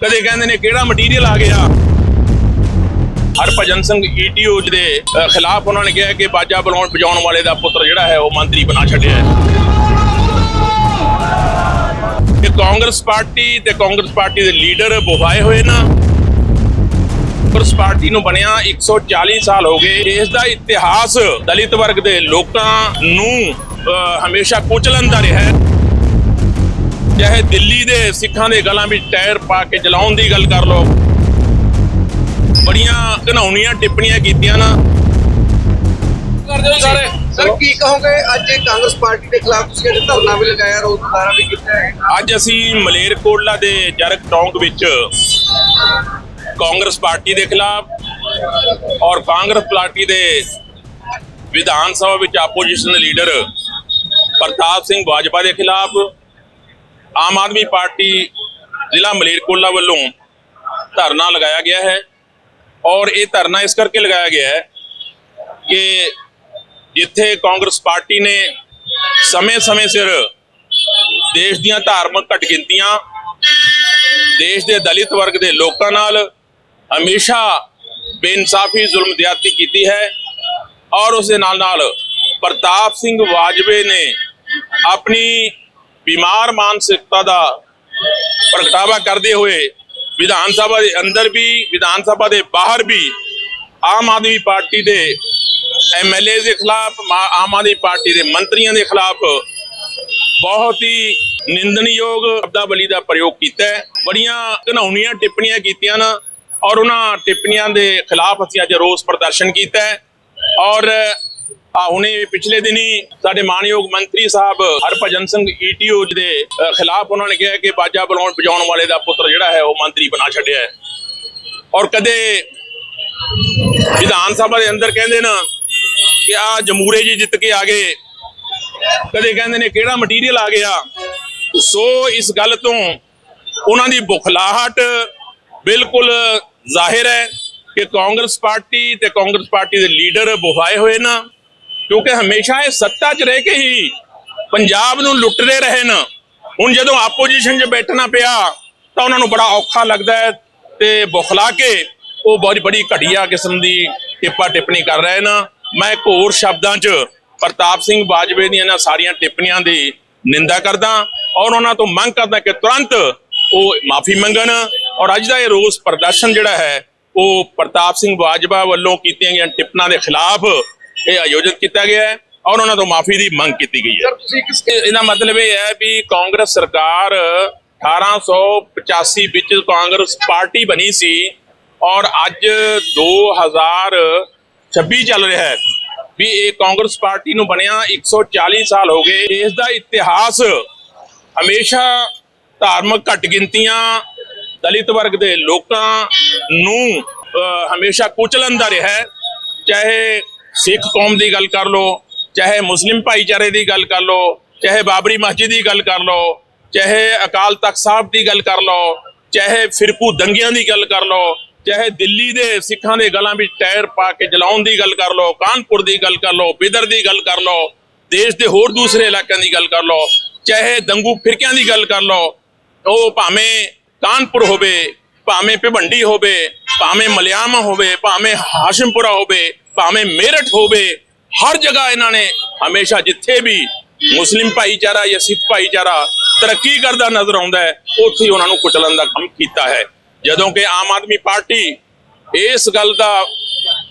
ਕਦੇ ਕਹਿੰਦੇ ਨੇ ਕਿਹੜਾ ਮਟੀਰੀਅਲ ਆ ਗਿਆ? ਹਰਭਜਨ ਸਿੰਘ ਈਟੀਓ ਦੇ ਖਿਲਾਫ ਉਹਨਾਂ ਨੇ ਕਿਹਾ ਕਿ ਬਾਜਾ ਬਲਾਉਣ, ਵਜਾਉਣ ਵਾਲੇ ਦਾ ਪੁੱਤਰ ਜਿਹੜਾ ਹੈ ਉਹ ਮੰਤਰੀ ਬਣਾ ਛੱਡਿਆ ਹੈ। ਇਹ ਕਾਂਗਰਸ ਪਾਰਟੀ ਤੇ ਕਾਂਗਰਸ ਪਾਰਟੀ ਦੇ ਲੀਡਰ ਬੁਹਾਏ ਹੋਏ ਨਾ। ਕਾਂਗਰਸ ਪਾਰਟੀ ਨੂੰ ਬਣਿਆ 140 ਸਾਲ ਹੋ ਗਏ। ਇਸ ਦਾ ਇਤਿਹਾਸ ਦਲਿਤ ਵਰਗ ਦੇ ਲੋਕਾਂ ਨੂੰ ਹਮੇਸ਼ਾ ਕੁਚਲਣ ਦਾ ਰਿਹਾ ਹੈ। ਚਾਹੇ ਦਿੱਲੀ ਦੇ ਸਿੱਖਾਂ ਦੇ ਗਲਾਂ ਵਿੱਚ ਟਾਇਰ ਪਾ ਕੇ ਜਲਾਉਣ ਦੀ ਗੱਲ ਕਰ ਲਓ। ਬੜੀਆਂ ਘਨਾਉਣੀਆਂ ਟਿੱਪਣੀਆਂ ਕੀਤੀਆਂ ਨਾ। ਸਾਰੇ? ਸਰ ਕੀ ਕਹੋਗੇ? ਅੱਜ ਇਹ ਕਾਂਗਰਸ ਪਾਰਟੀ ਦੇ ਖਿਲਾਫ ਤੁਸੀਂ ਅੱਜ ਧਰਨਾ ਵੀ ਲਗਾਇਆ ਰੋਜ਼ ਮੁਜ਼ਾਹਰਾ ਵੀ ਕੀਤਾ ਹੈ। ਅੱਜ ਅਸੀਂ ਮਲੇਰਕੋਟਲਾ ਦੇ ਜਰਗ ਟੌਂਕ ਵਿੱਚ ਕਾਂਗਰਸ ਪਾਰਟੀ ਦੇ ਖਿਲਾਫ ਔਰ ਕਾਂਗਰਸ ਪਾਰਟੀ ਦੇ ਵਿਧਾਨ ਸਭਾ ਵਿੱਚ ਆਪੋਜੀਸ਼ਨ ਲੀਡਰ ਪ੍ਰਤਾਪ ਸਿੰਘ ਬਾਜਵਾ ਦੇ ਖਿਲਾਫ ਆਮ ਆਦਮੀ ਪਾਰਟੀ ਜ਼ਿਲ੍ਹਾ ਮਲੇਰਕੋਲਾ ਵੱਲੋਂ ਧਰਨਾ ਲਗਾਇਆ ਗਿਆ ਹੈ ਔਰ ਇਹ ਧਰਨਾ ਇਸ ਕਰਕੇ ਲਗਾਇਆ ਗਿਆ ਹੈ ਕਿ ਜਿੱਥੇ ਕਾਂਗਰਸ ਪਾਰਟੀ ਨੇ ਸਮੇਂ-ਸਮੇਂ ਸਿਰ ਦੇਸ਼ ਦੀਆਂ ਧਾਰਮਿਕ ਘਟਗਿਣਤੀਆਂ, ਦੇਸ਼ ਦੇ ਦਲਿਤ ਵਰਗ ਦੇ ਲੋਕਾਂ ਨਾਲ ਹਮੇਸ਼ਾ ਬੇਇਨਸਾਫੀ, ਜ਼ੁਲਮ ਦਿਆਤੀ ਕੀਤੀ ਹੈ ਔਰ ਉਸ ਦੇ ਨਾਲ ਨਾਲ ਪ੍ਰਤਾਪ ਸਿੰਘ ਵਾਜਵੇ ਨੇ ਆਪਣੀ ਬਿਮਾਰ ਮਾਨਸਿਕਤਾ ਦਾ ਪ੍ਰਗਟਾਵਾ ਕਰਦੇ ਹੋਏ ਵਿਧਾਨ ਸਭਾ ਦੇ ਅੰਦਰ ਵੀ, ਵਿਧਾਨ ਸਭਾ ਦੇ ਬਾਹਰ ਵੀ ਆਮ ਆਦਮੀ ਪਾਰਟੀ ਦੇ ਐਮਐਲਏ ਦੇ ਖਿਲਾਫ ਆਮ ਆਦਮੀ ਪਾਰਟੀ ਦੇ ਮੰਤਰੀਆਂ ਦੇ ਖਿਲਾਫ ਬਹੁਤ ਹੀ ਨਿੰਦਣਯੋਗ ਸ਼ਬਦਾਵਲੀ ਦਾ ਪ੍ਰਯੋਗ ਕੀਤਾ ਬੜੀਆਂ ਘਨਾਉਣੀਆਂ ਟਿੱਪਣੀਆਂ ਕੀਤੀਆਂ ਨਾ ਔਰ ਉਹਨਾਂ ਟਿੱਪਣੀਆਂ ਦੇ ਖਿਲਾਫ ਅਸੀਂ ਅੱਜ ਰੋਸ ਪ੍ਰਦਰਸ਼ਨ ਕੀਤਾ ਔਰ ਆ, ਹੁਣੇ ਪਿਛਲੇ ਦਿਨੀ ਸਾਡੇ ਮਾਨਯੋਗ ਮੰਤਰੀ ਸਾਹਿਬ ਹਰਭਜਨ ਸਿੰਘ ਈਟੀਓ ਦੇ ਖਿਲਾਫ ਉਹਨਾਂ ਨੇ ਕਿਹਾ ਕਿ ਬਾਜਾ ਬਲਾਉਣ ਵਜਾਉਣ ਵਾਲੇ ਦਾ ਪੁੱਤਰ ਜਿਹੜਾ ਹੈ ਉਹ ਮੰਤਰੀ ਬਣਾ ਛੱਡਿਆ ਹੈ। ਔਰ ਕਦੇ ਵਿਧਾਨ ਸਭਾ ਦੇ ਅੰਦਰ ਕਹਿੰਦੇ ਨਾ ਕਿ ਆ ਜਮੂਰੇ ਜੀ ਜਿੱਤ ਕੇ ਆ ਗਏ। ਕਦੇ ਕਹਿੰਦੇ ਨੇ ਕਿਹੜਾ ਮਟੀਰੀਅਲ ਆ ਗਿਆ। ਸੋ ਇਸ ਗੱਲ ਤੋਂ ਉਹਨਾਂ ਦੀ ਬੁਖਲਾਹਟ ਬਿਲਕੁਲ ਜ਼ਾਹਿਰ ਹੈ ਕਿ ਕਾਂਗਰਸ ਪਾਰਟੀ ਤੇ ਕਾਂਗਰਸ ਪਾਰਟੀ ਦੇ ਲੀਡਰ ਬੁਹਾਏ ਹੋਏ ਨਾ। ਕਿਉਂਕਿ ਹਮੇਸ਼ਾ ਇਹ ਸੱਤਾ 'ਚ ਰਹਿ ਕੇ ਹੀ ਪੰਜਾਬ ਨੂੰ ਲੁੱਟਦੇ ਰਹੇ ਨਾ ਹੁਣ ਜਦੋਂ ਆਪੋਜੀਸ਼ਨ 'ਚ ਬੈਠਣਾ ਪਿਆ, ਤਾਂ ਉਹਨਾਂ ਨੂੰ ਬੜਾ ਔਖਾ ਲੱਗਦਾ ਹੈ ਤੇ ਬੁਖਲਾ ਕੇ ਉਹ ਬਹੁਤ ਬੜੀ ਘਟੀਆ ਕਿਸਮ ਦੀ ਟਿੱਪਾ ਟਿੱਪਣੀ ਕਰ ਰਹੇ ਨਾ। ਮੈਂ ਇੱਕ ਹੋਰ ਸ਼ਬਦਾਂ 'ਚ ਪ੍ਰਤਾਪ ਸਿੰਘ ਬਾਜਵੇ ਦੀਆਂ ਇਹਨਾਂ ਸਾਰੀਆਂ ਟਿੱਪਣੀਆਂ ਦੀ ਨਿੰਦਾ ਕਰਦਾ ਔਰ ਉਹਨਾਂ ਤੋਂ ਮੰਗ ਕਰਦਾ ਕਿ ਤੁਰੰਤ ਉਹ ਮਾਫੀ ਮੰਗਣ ਔਰ ਅੱਜ ਦਾ ਇਹ ਰੋਸ ਪ੍ਰਦਰਸ਼ਨ ਜਿਹੜਾ ਹੈ, ਉਹ ਪ੍ਰਤਾਪ ਸਿੰਘ ਬਾਜਵਾ ਵੱਲੋਂ ਕੀਤੀਆਂ ਗਈਆਂ ਟਿੱਪਣਾਂ ਦੇ ਖਿਲਾਫ ਇਹ ਆਯੋਜਿਤ ਕੀਤਾ ਗਿਆ ਹੈ ਔਰ ਉਹਨਾਂ ਤੋਂ ਮਾਫੀ ਦੀ ਮੰਗ ਕੀਤੀ ਗਈ ਹੈ। ਸਰ ਤੁਸੀਂ ਕਿਸ ਇਹ- ਇਹਦਾ ਮਤਲਬ ਇਹ ਹੈ ਵੀ ਕਾਂਗਰਸ ਸਰਕਾਰ 1885 ਵਿੱਚ ਕਾਂਗਰਸ ਪਾਰਟੀ ਬਣੀ ਸੀ ਔਰ ਅੱਜ 2026 ਚੱਲ ਰਿਹਾ ਹੈ ਵੀ ਇਹ ਕਾਂਗਰਸ ਪਾਰਟੀ ਨੂੰ ਬਣਿਆ 140 ਸਾਲ ਹੋ ਗਏ। ਇਸ ਦਾ ਇਤਿਹਾਸ ਹਮੇਸ਼ਾ ਧਾਰਮਿਕ ਘਟਗਿਣਤੀਆਂ ਦਲਿਤ ਵਰਗ ਦੇ ਲੋਕਾਂ ਨੂੰ ਹਮੇਸ਼ਾ ਕੁਚਲਣ ਦਾ ਰਿਹਾ ਹੈ। ਚਾਹੇ ਸਿੱਖ ਕੌਮ ਦੀ ਗੱਲ ਕਰ ਲਓ ਚਾਹੇ ਮੁਸਲਿਮ ਭਾਈਚਾਰੇ ਦੀ ਗੱਲ ਕਰ ਲਓ ਚਾਹੇ ਬਾਬਰੀ ਮਸਜਿਦ ਦੀ ਗੱਲ ਕਰ ਲਓ ਚਾਹੇ ਅਕਾਲ ਤਖਤ ਸਾਹਿਬ ਦੀ ਗੱਲ ਕਰ ਲਓ ਚਾਹੇ ਫਿਰਕੂ ਦੰਗਿਆਂ ਦੀ ਗੱਲ ਕਰ ਲਓ ਚਾਹੇ ਦਿੱਲੀ ਦੇ ਸਿੱਖਾਂ ਦੇ ਗਲਾਂ ਵਿੱਚ ਟਾਇਰ ਪਾ ਕੇ ਜਲਾਉਣ ਦੀ ਗੱਲ ਕਰ ਲਓ ਕਾਨਪੁਰ ਦੀ ਗੱਲ ਕਰ ਲਓ ਬਿਦਰ ਦੀ ਗੱਲ ਕਰ ਲਓ ਦੇਸ਼ ਦੇ ਹੋਰ ਦੂਸਰੇ ਇਲਾਕਿਆਂ ਦੀ ਗੱਲ ਕਰ ਲਓ ਚਾਹੇ ਦੰਗੂ ਫਿਰਕਿਆਂ ਦੀ ਗੱਲ ਕਰ ਲਓ ਉਹ ਭਾਵੇਂ ਕਾਨਪੁਰ ਹੋਵੇ ਭਾਵੇਂ ਭਿਵੰਡੀ ਹੋਵੇ ਭਾਵੇਂ ਮਲਿਆਮ ਹੋਵੇ ਭਾਵੇਂ ਹਾਸ਼ਮਪੁਰਾ ਹੋਵੇ ਭਾਵੇਂ ਮੇਰਠ ਹੋਵੇ, ਹਰ ਜਗ੍ਹਾ ਇਹਨਾਂ ਨੇ ਹਮੇਸ਼ਾ ਜਿੱਥੇ ਵੀ ਮੁਸਲਿਮ ਭਾਈਚਾਰਾ ਜਾਂ ਸਿੱਖ ਭਾਈਚਾਰਾ ਤਰੱਕੀ ਕਰਦਾ ਨਜ਼ਰ ਆਉਂਦਾ ਹੈ, ਉੱਥੇ ਹੀ ਉਹਨਾਂ ਨੂੰ ਕੁਚਲਣ ਦਾ ਕੰਮ ਕੀਤਾ ਹੈ। ਜਦੋਂ ਕਿ ਆਮ ਆਦਮੀ ਪਾਰਟੀ ਇਸ ਗੱਲ ਦਾ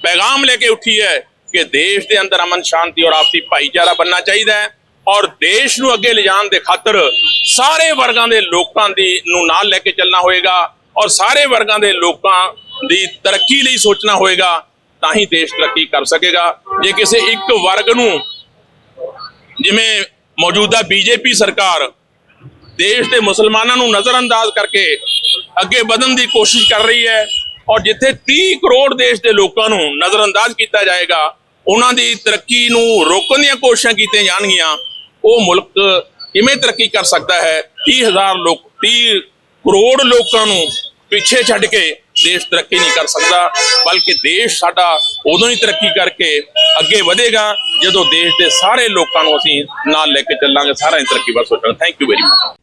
ਪੈਗਾਮ ਲੈ ਕੇ ਉੱਠੀ ਹੈ ਕਿ ਦੇਸ਼ ਦੇ ਅੰਦਰ ਅਮਨ ਸ਼ਾਂਤੀ ਔਰ ਆਪਸੀ ਭਾਈਚਾਰਾ ਬਣਨਾ ਚਾਹੀਦਾ ਹੈ ਔਰ ਦੇਸ਼ ਨੂੰ ਅੱਗੇ ਲਿਜਾਣ ਦੇ ਖਾਤਰ ਸਾਰੇ ਵਰਗਾਂ ਦੇ ਲੋਕਾਂ ਦੀ ਨੂੰ ਨਾਲ ਲੈ ਕੇ ਚੱਲਣਾ ਹੋਏਗਾ ਔਰ ਸਾਰੇ ਵਰਗਾਂ ਦੇ ਲੋਕਾਂ ਦੀ ਤਰੱਕੀ ਲਈ ਸੋਚਣਾ ਹੋਏਗਾ। ਤਾਂ ਹੀ ਦੇਸ਼ ਤਰੱਕੀ ਕਰ ਸਕੇਗਾ। ਜੇ ਕਿਸੇ ਇੱਕ ਵਰਗ ਨੂੰ ਜਿਵੇਂ ਮੌਜੂਦਾ ਬੀਜੇਪੀ ਸਰਕਾਰ ਦੇਸ਼ ਦੇ ਮੁਸਲਮਾਨਾਂ ਨੂੰ ਨਜ਼ਰਅੰਦਾਜ਼ ਕਰਕੇ ਅੱਗੇ ਵਧਣ ਦੀ ਕੋਸ਼ਿਸ਼ ਕਰ ਰਹੀ ਹੈ ਔਰ ਜਿੱਥੇ 30 ਕਰੋੜ ਦੇਸ਼ ਦੇ ਲੋਕਾਂ ਨੂੰ ਨਜ਼ਰਅੰਦਾਜ਼ ਕੀਤਾ ਜਾਏਗਾ, ਉਹਨਾਂ ਦੀ ਤਰੱਕੀ ਨੂੰ ਰੋਕਣ ਦੀਆਂ ਕੋਸ਼ਿਸ਼ਾਂ ਕੀਤੀਆਂ ਜਾਣਗੀਆਂ, ਉਹ ਮੁਲਕ ਕਿਵੇਂ ਤਰੱਕੀ ਕਰ ਸਕਦਾ ਹੈ? 30000 ਲੋਕ 30 ਕਰੋੜ ਲੋਕਾਂ ਨੂੰ ਪਿੱਛੇ ਛੱਡ ਕੇ ਦੇਸ਼ ਤਰੱਕੀ ਨਹੀਂ ਕਰ ਸਕਦਾ, ਬਲਕਿ ਦੇਸ਼ ਸਾਡਾ ਉਦੋਂ ਹੀ ਤਰੱਕੀ ਕਰਕੇ ਅੱਗੇ ਵਧੇਗਾ, ਜਦੋਂ ਦੇਸ਼ ਦੇ ਸਾਰੇ ਲੋਕਾਂ ਨੂੰ ਅਸੀਂ ਨਾਲ ਲੈ ਕੇ ਚੱਲਾਂਗੇ ਸਾਰਾ ਹੀ ਤਰੱਕੀ ਵੱਲ ਸੋਚਾਂਗੇ। Thank you very much